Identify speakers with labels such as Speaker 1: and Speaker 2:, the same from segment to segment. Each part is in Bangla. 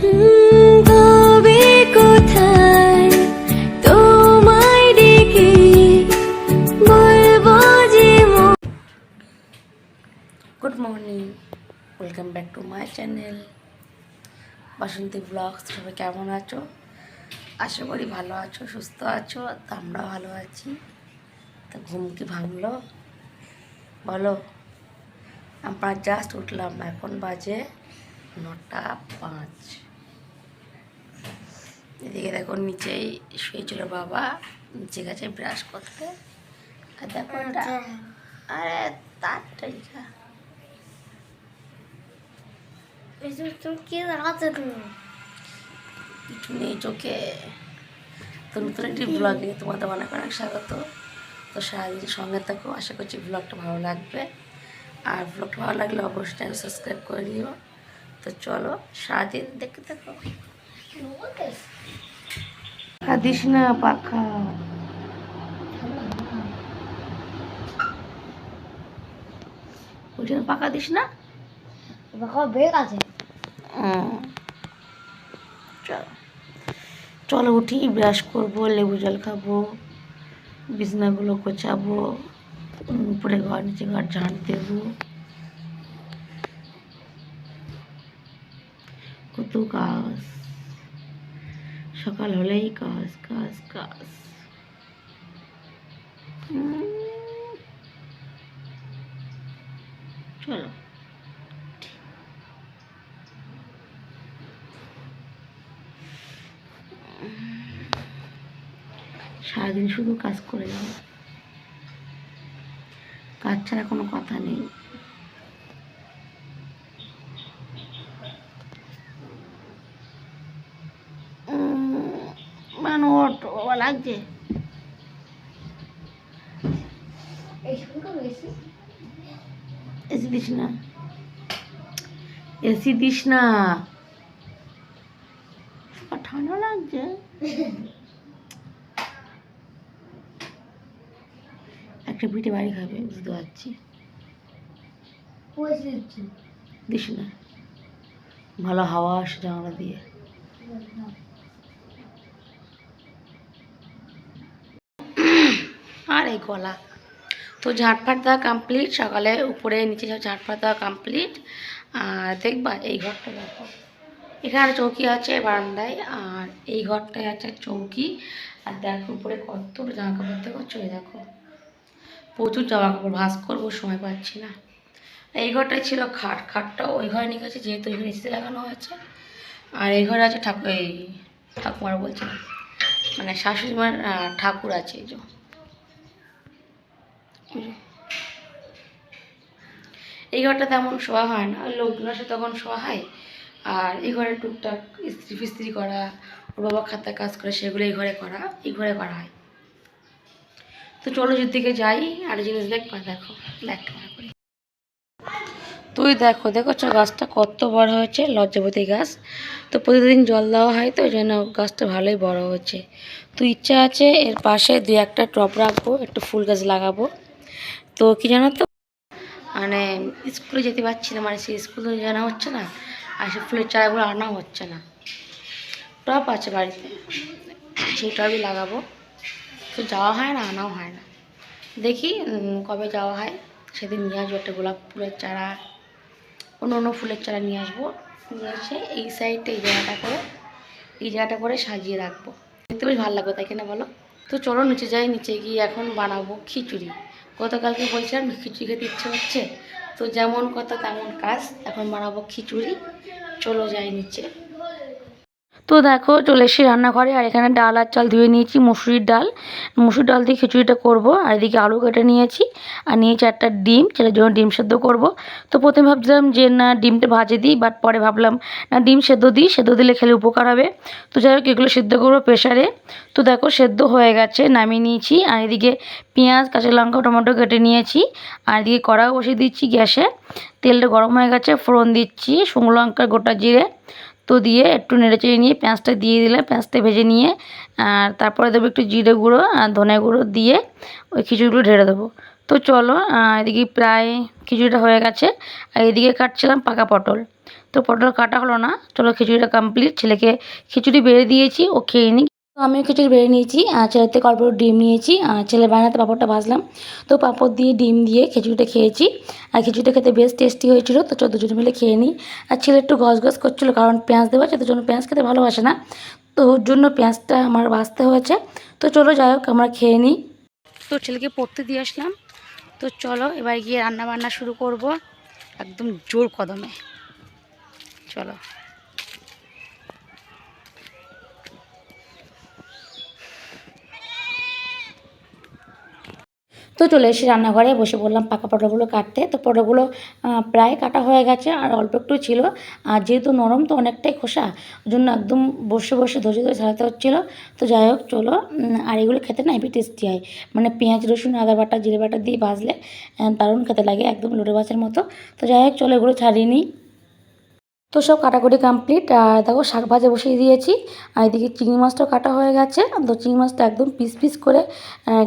Speaker 1: Good morning welcome back to my channel Basanti blogs সবাই কেমন আছো? আশা করি ভালো আছো, সুস্থ আছো, তো আমরা ভালো আছি। তো ঘুম কি ভাঙলো? বলো। আমরা জাস্ট উঠলাম, এখন বাজে নটা পাঁচ। এদিকে দেখো নিচেই শুয়েছিল বাবা নিচে গেছে ব্রাশ করতে। আর দেখো এটা আরে কিছু নেই চোখে। তো নতুন একটি ব্লগে তোমাদের অনেক অনেক স্বাগত। তো সারাদিন সঙ্গে থাকো আশা করছি ব্লগটা ভালো লাগবে। আর ব্লগটা ভালো লাগলে অবশ্যই সাবস্ক্রাইব করে দিও। তো চলো সারাদিন দেখতে থাকো। পাখা দিস না পাখা না পাখা দিস না
Speaker 2: দেখো বেগ আছে
Speaker 1: চলো চলো উঠি ব্রাশ করব লেবু জল খাব বিছনাগুলো উম, উপরে ঘর নিচে ঘর ঝাঁট দেবো। কত কাজ। সকাল হলেই কাজ কাজ কাজ। চলো। সারাদিন শুধু কাজ করে যাব কাজ ছাড়া কোনো কথা নেই মানে অটো বাবা লাগছে? এসি দিস না এসি দিস না ঠান্ডা লাগছে। একটা পিঠে বাড়ি খাবে বুঝতে পারছি। দিস না ভালো হাওয়া আসে জানলা দিয়ে। আর এই গলা। তো ঝাঁটফাট দেওয়া কমপ্লিট সকালে উপরে নিচে ঝাঁটফাট দেওয়া কমপ্লিট আর দেখবা এই ঘরটা দেখো। এখানে চৌকি আছে বারান্দায়, আর এই ঘরটায় আছে চৌকি। আর দেখো উপরে কত জামা কাপড় দেখো চলে দেখো। প্রচুর জামা কাপড় ভাস করব, সময় পাচ্ছি না। এই ঘরটায় ছিল খাট, খাটটা ওই ঘরে নিয়ে গেছে, যেহেতু ঘরে এসে লাগানো হয়েছে আর এই ঘরে আছে ঠাকুর, এই ঠাকুমার বলছি না মানে শাশুড়ি মার ঠাকুর আছে এই এই ঘরটা তেমন শোয়া হয় না। লোকজন আসে তখন শোয়া হয়। আর এই ঘরে টুকটাক ইস্ত্রি ফিস্ত্রি করা, ওর বাবা খাতা কাজ করে, সেগুলো এই ঘরে করা, এই ঘরে করা হয়। তো চলো দিকে যাই, আর জিনিস দেখো বার করি। তুই দেখো দেখো গাছটা কত বড় হয়েছে? লজ্জাবতী গাছ। তো প্রতিদিন জল দেওয়া হয়, তো ওই জন্য গাছটা ভালোই বড় হচ্ছে তো ইচ্ছা আছে, এর পাশে দুই একটা টব রাখব, একটু ফুল গাছ লাগাবো। তো কি জানো তো? মানে স্কুলে যেতে পারছি না মানে সেই স্কুলে জানা হচ্ছে না, আর সে ফুলের চারাগুলো আনা হচ্ছে না। টব আছে বাড়িতে, সেই টবই লাগাবো। তো যাওয়া হয় না, আনাও হয় না। দেখি কবে যাওয়া হয়। সেদিন নিয়ে আসব একটা গোলাপ ফুলের চারা, অন্য অন্য ফুলের চারা নিয়ে আসব। নিয়ে এসে এই সাইডটা এই জায়গাটা করে, এই জায়গাটা করে সাজিয়ে রাখব। দেখতে বেশ ভালো লাগবে, তাই কিনা বলো? তো চলো, নিচে যাই, নিচে গিয়ে এখন বানাবো খিচুড়ি। গতকালকে বলছিলাম খিচুড়ি খেতে ইচ্ছে হচ্ছে তো যেমন কথা তেমন কাজ, এখন বানাবো খিচুড়ি। চলো যাই নিচে। তো দেখো চলে এসেছি রান্নাঘরে, আর এখানে ডাল আর চাল ধুয়ে নিয়েছি, মুসুরির ডাল। মুসুর ডাল দিয়ে খিচুড়িটা করব, আর এদিকে আলু কেটে নিয়েছি, আর নিয়েছি একটা ডিম, ছেলের জন্য ডিম সেদ্ধ করব। তো প্রথমে ভাবছিলাম যে না, ডিমটা ভাজে দিই বাট পরে ভাবলাম না, ডিম সেদ্ধ দিই, সেদ্ধ দিলে খেলে উপকার হবে। তো যাই হোক, এগুলো সেদ্ধ করব প্রেশারে তো দেখো সেদ্ধ হয়ে গেছে, নামিয়ে নিয়েছি, আর এদিকে পেঁয়াজ, কাঁচা লঙ্কা, টমেটো কেটে নিয়েছি, আর এদিকে কড়াও বসিয়ে দিচ্ছি গ্যাসে। তেলটা গরম হয়ে গেছে, ফোড়ন দিচ্ছি, শুকনো লঙ্কা গোটা জিরে তো দিয়ে একটু নেড়ে চেড়ে নিয়ে পেঁয়াজটা দিয়ে দিলে পেঁয়াজটা ভেজে নিয়ে। আর তারপরে দেবো একটু জিরে গুঁড়ো আর ধনে গুঁড়ো দিয়ে ওই খিচুড়িগুলো ঢেলে দেবো। তো চলো এদিকে প্রায় খিচুড়িটা হয়ে গেছে। আর এদিকে কাটছিলাম পাকা পটল। তো পটল কাটা হলো না, চলো খিচুড়িটা কমপ্লিট ছেলেকে খিচুড়ি বেড়ে দিয়েছি, ও খেয়ে নিই তো আমিও খিচুড়ি বেড়ে নিয়েছি, আর ছেলের থেকে অল্প ডিম নিয়েছি ছেলে বানাতে পাঁপড়টা ভাজলাম। তো পাঁপড় দিয়ে ডিম দিয়ে খিচুড়িটা খেয়েছি, আর খিচুড়িটা খেতে বেশ টেস্টি হয়েছিল, তো চোদ্দ জন মিলে খেয়ে নিই। আর ছেলে একটু গস গস করছিল, কারণ পেঁয়াজ দেওয়া আছে তো জন্য পেঁয়াজ খেতে ভালোবাসে না। তো ওর জন্য পেঁয়াজটা আমার বাঁচতে হয়েছে। তো চলো যাই হোক, আমরা খেয়ে নিই। তো ছেলেকে পড়তে দিয়ে আসলাম। তো চলো, এবার গিয়ে রান্না বান্না শুরু করব, একদম জোর কদমে। চলো। তো চলে এসে রান্নাঘরে বসে বললাম পাকা পটলগুলো কাটতে। তো পটলগুলো প্রায় কাটা হয়ে গেছে আর অল্প একটু ছিল। আর যেহেতু নরম তো অনেকটাই খোসা জন্য একদম বসে বসে ধৈর্য ধরে ছাড়াতে হচ্ছিল। তো যাই হোক, চলো আর এগুলো খেতে না হেবি টেস্টি হয়। মানে পেঁয়াজ, রসুন, আদা বাটা, জিরে বাটা দিয়ে ভাজলে দারুণ খেতে লাগে, একদম লোটে মাছের মতো। তো যাই হোক, চলো এগুলো ছাড়িয়ে নিই। তো সব কাটাকুটি কমপ্লিট আর দেখো শাক ভাজা বসিয়ে দিয়েছি, আর এদিকে চিংড়ি মাছটাও কাটা হয়ে গেছে। তো চিংড়ি মাছটা একদম পিস পিস করে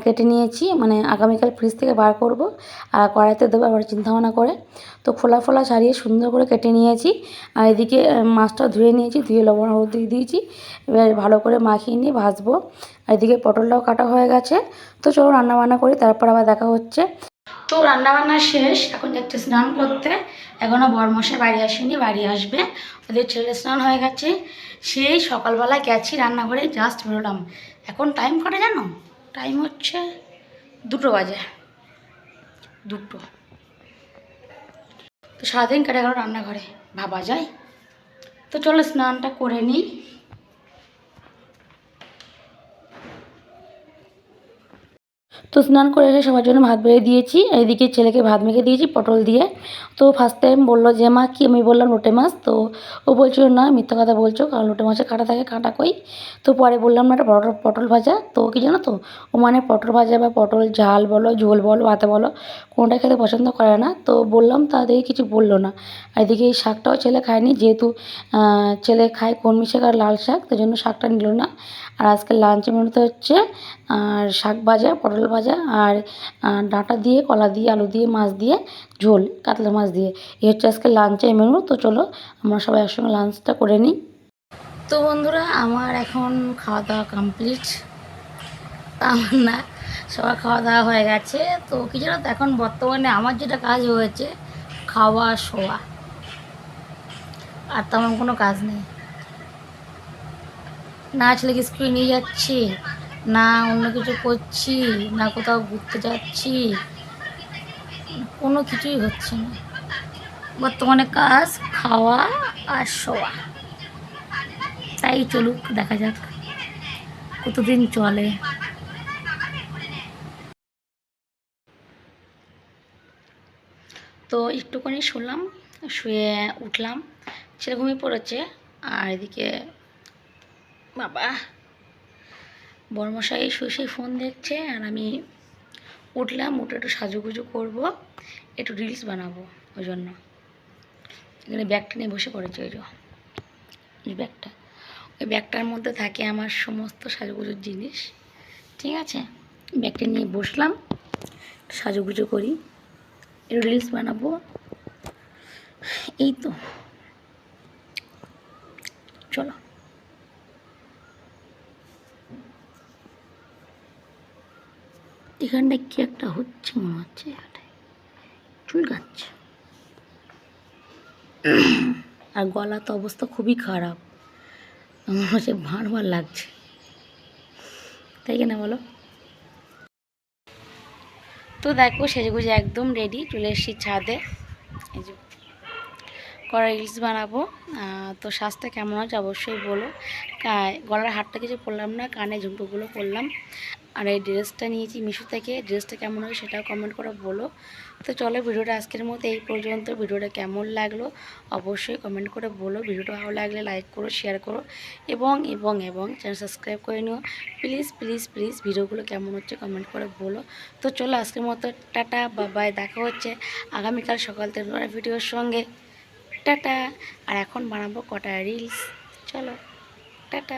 Speaker 1: কেটে নিয়েছি মানে আগামীকাল ফ্রিজ থেকে বার করব, আর কড়াইতে দেবো আবার চিন্তাভাবনা করে। তো ফোলা ফোলা ছাড়িয়ে সুন্দর করে কেটে নিয়েছি, আর এদিকে মাছটা ধুয়ে নিয়েছি, ধুয়ে লবণ হলুদ দিয়ে দিয়েছি, এবার ভালো করে মাখিয়ে নিয়ে ভাজবো। আর এদিকে পটলটাও কাটা হয়ে গেছে, তো চলো রান্না বান্না করি, তারপর আবার দেখা হচ্ছে। তো রান্না বান্না শেষ, এখন যাচ্ছে স্নান করতে। এখনও বরমশাই বাড়ি আসেনি, বাড়ি আসবে। ওদের ছেলে স্নান হয়ে গেছে। সেই সকালবেলা গেছি রান্নাঘরে জাস্ট বেরোলাম। এখন টাইম কটা জানো? টাইম হচ্ছে দুটো বাজে। দুটো। তো সারাদিন কেটে গেল রান্নাঘরে। ভাবা যায়। তো চলো স্নানটা করে নিই। তো স্নান করে এসে সবার জন্য ভাত বেড়ে দিয়েছি। এদিকে ছেলেকে ভাত মেখে দিয়েছি, পটল দিয়ে। তো ফার্স্ট টাইম বলল যে, মা, কি? আমি বললাম, লোটে মাছ। তো ও বলছিল, না, মিথ্যা কথা বলছো, কারণ লোটে মাছে কাটা থাকে, কাটা কই? তো পরে বললাম, না একটা পটল পটল ভাজা। তো কি জানো তো, ও মানে পটল ভাজা বা পটল ঝাল বলো, ঝোল বলো, ভাতে বলো, কোনোটা খেতে পছন্দ করে না। তো বললাম তাদের কিছু বলল না। এদিকে এই শাকটাও ছেলে খায়নি, যেহেতু ছেলে খায় কলমি শাক আর লাল শাক, তাই জন্য শাকটা নিল না। আর আজকে লাঞ্চে মেনুতে হচ্ছে, আর শাক ভাজা, পটল ভাজা আর আহ, ডাঁটা দিয়ে কলা দিয়ে আলু দিয়ে মাছ দিয়ে ঝোল কাতলা মাছ দিয়ে। এই হচ্ছে আজকে লাঞ্চের মেনু তো চলো আমরা সবাই একসঙ্গে লাঞ্চটা করে নিই। তো বন্ধুরা আমার এখন খাওয়া দাওয়া কমপ্লিট আমার না সবার খাওয়া দাওয়া হয়ে গেছে। তো কি জানো তো এখন বর্তমানে আমার যেটা কাজ হয়েছে খাওয়া শোয়া। আর তেমন কোনো কাজ নেই। না ছেলেকে স্কুলে নিয়ে যাচ্ছি। না, অন্য কিছু করছি, না কোথাও ঘুরতে যাচ্ছি, কোনো কিছুই হচ্ছে না। বর্তমানে কাজ, খাওয়া আর শোয়া। তাই চলুক, দেখা যাক কতদিন চলে। তো একটুখানি শুনলাম শুয়ে উঠলাম ঘুমিয়ে পড়েছে, আর এদিকে বাবা বর্মশাই শুয়ে ফোন দেখছে আর আমি উঠলাম, উঠে একটু সাজুগুজু করব, একটু রিলস বানাবো ওই জন্য এখানে ব্যাগটা নিয়ে বসে পড়েছে ওই যে ব্যাগটা। ওই ব্যাগটার মধ্যে থাকে আমার সমস্ত সাজুগুজুর জিনিস, ঠিক আছে? ব্যাগটা নিয়ে বসলাম সাজুগুজু করি, একটু রিলস বানাবো। এই তো। চলো। এখানটায় কি একটা হচ্ছে মনে হচ্ছে? চুলকাচ্ছে আর গলা তো অবস্থা খুবই খারাপ। আমার হচ্ছে ভাঁড় ভাঁড় লাগছে। তাই কিনা বলো? তো দেখো, সেজেগুজে একদম রেডি চলে এসেছি ছাদে। এই যে কড়া রিলস বানাবো। তো শ্বাসটা কেমন আছে অবশ্যই বলো। গলার হারটা কিছু পরলাম না, কানে ঝুমকোগুলো পরলাম। আর এই ড্রেসটা নিয়েছি মিশো থেকে, ড্রেসটা কেমন হয় সেটাও কমেন্ট করে বলো। তো চলো ভিডিওটা আজকের মতো এই পর্যন্ত। ভিডিওটা কেমন লাগল অবশ্যই কমেন্ট করে বলো। ভিডিওটা ভালো লাগলে লাইক করো শেয়ার করো এবং এবং এবং চ্যানেল সাবস্ক্রাইব করে নিও। প্লিজ প্লিজ প্লিজ ভিডিওগুলো কেমন হচ্ছে কমেন্ট করে বলো। তো চলো আজকের মতো টাটা বাবাই দেখা হচ্ছে আগামীকাল সকাল থেকে ভিডিওর সঙ্গে। টাটা। আর এখন বানাবো কটা রিলস চলো টাটা।